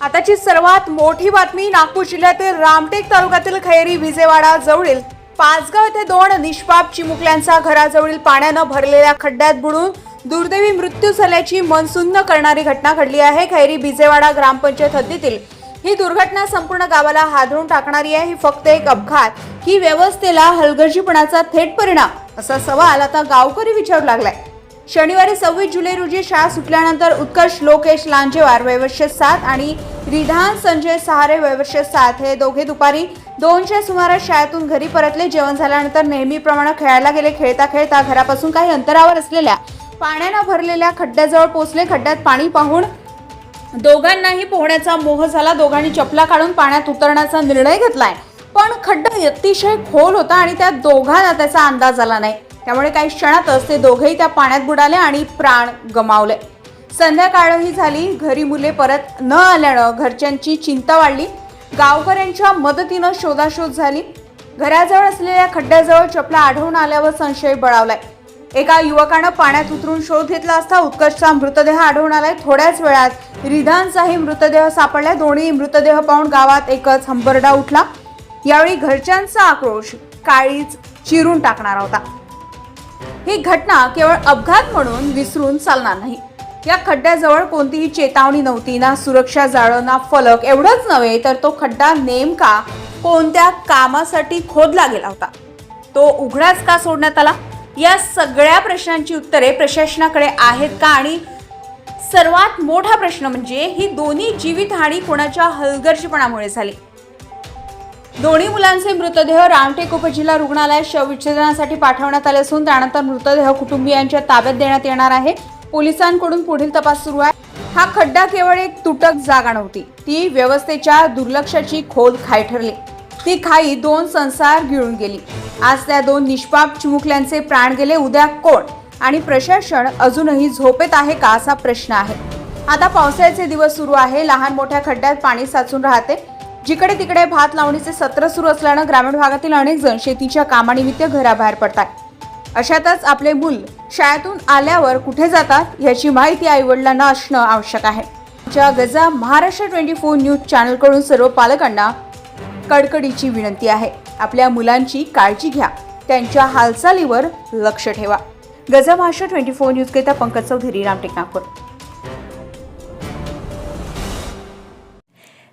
आताची सर्वात मोठी बातमी नागपूर जिल्ह्यातील रामटेक तालुक्यातील खैरी विजेवाडा जवळील पाचगाव येथे दोन निष्पाप चिमुकल्यांचा घराजवळील पाण्यानं भरलेल्या खड्ड्यात बुडून दुर्दैवी मृत्यू झाल्याची मनसुन्न करणारी घटना घडली आहे. खैरी बिजेवाडा ग्रामपंचायत हद्दीतील ही दुर्घटना संपूर्ण गावाला हादरून टाकणारी आहे. ही फक्त एक अपघात. ही व्यवस्थेला हलगर्जीपणाचा थेट परिणाम असा सवाल आता गावकरी विचारू लागलाय. शनिवारी सव्वीस जुलै रोजी शाळा सुटल्यानंतर उत्कर्ष लोकेश लांजेवार वैवर्ष सात आणि रिधान संजय सहारे वैवर्ष सात हे दोघे दुपारी दोनच्या सुमारास शाळेतून घरी परतले. जेवण झाल्यानंतर नेहमीप्रमाणे खेळायला गेले. खेळता खेळता घरापासून काही अंतरावर असलेल्या पाण्यानं भरलेल्या खड्ड्याजवळ पोचले खड्ड्यात पाणी पाहून दोघांनाही पोहण्याचा मोह झाला. दोघांनी चपला काढून पाण्यात उतरण्याचा निर्णय घेतलाय. पण खड्डा अतिशय खोल होता आणि त्या दोघांना त्याचा अंदाज आला नाही. त्यामुळे काही क्षणातच ते दोघेही त्या पाण्यात बुडाले आणि प्राण गमावले. संध्याकाळही झाली घरी मुले परत न आल्यानं घरच्यांची चिंता वाढली. गावकऱ्यांच्या मदतीनं शोधाशोध झाली. घराजवळ असलेल्या खड्ड्याजवळ चपला आढळून आल्यावर संशय बळावलाय. एका युवकानं पाण्यात उतरून शोध घेतला असता उत्कर्षचा मृतदेह आढळून आलाय. थोड्याच वेळात रिधानचाही मृतदेह सापडलाय दोन्ही मृतदेह पाहून गावात एकच हंबरडा उठला. यावेळी घरच्यांचा आक्रोश काळीच चिरून टाकणारा होता. ही घटना केवळ अपघात म्हणून विसरून चालणार नाही. या खड्ड्याजवळ कोणतीही चेतावणी नव्हती ना सुरक्षा जाळं ना फलक एवढंच नव्हे तर तो खड्डा नेमका कोणत्या कामासाठी खोदला गेला होता? तो उघडाच का सोडण्यात आला? या सगळ्या प्रश्नांची उत्तरे प्रशासनाकडे आहेत का? आणि सर्वात मोठा प्रश्न म्हणजे ही दोन्ही जीवितहानी कोणाच्या हलगर्जीपणामुळे झाली? दोन्ही मुलांचे मृतदेह रामटेक उपजिल्हा रुग्णालयात शवविच्छेदनासाठी पाठवण्यात आले असून त्यानंतर मृतदेह कुटुंबियांच्या ताब्यात देण्यात येणार आहे. पोलिसांकडून पुढील तपास सुरू आहे. हा खड्डा केवळ एक तुटक जागा नव्हती ती व्यवस्थेच्या दुर्लक्षाची खोल खाई ठरली. ती खाई दोन संसार गिळून गेली. आज त्या दोन निष्पाप चिमुकल्यांचे प्राण गेले उद्या कोण आणि प्रशासन अजूनही झोपेत आहे का असा प्रश्न आहे. आता पावसाळ्याचे दिवस सुरू आहे. लहान मोठ्या खड्ड्यात पाणी साचून राहते. जिकडे तिकडे भात लावणीचे सत्र सुरू असल्यानं ग्रामीण भागातील अनेक जण शेतीच्या कामानिमित्त घराबाहेर पडतात अशातच आपले मूल शाळेतून आल्यावर कुठे जातात याची माहिती आईवडिलांना असणं आवश्यक आहे. आमच्या Gaja Maharashtra twenty four news चॅनलकडून सर्व पालकांना कडकडीची विनंती आहे. आपल्या मुलांची काळजी घ्या. त्यांच्या हालचालीवर लक्ष ठेवा. गजा महाराष्ट्र ट्वेंटी फोर न्यूजकरिता पंकज चौधरी रामटेक नागपूर.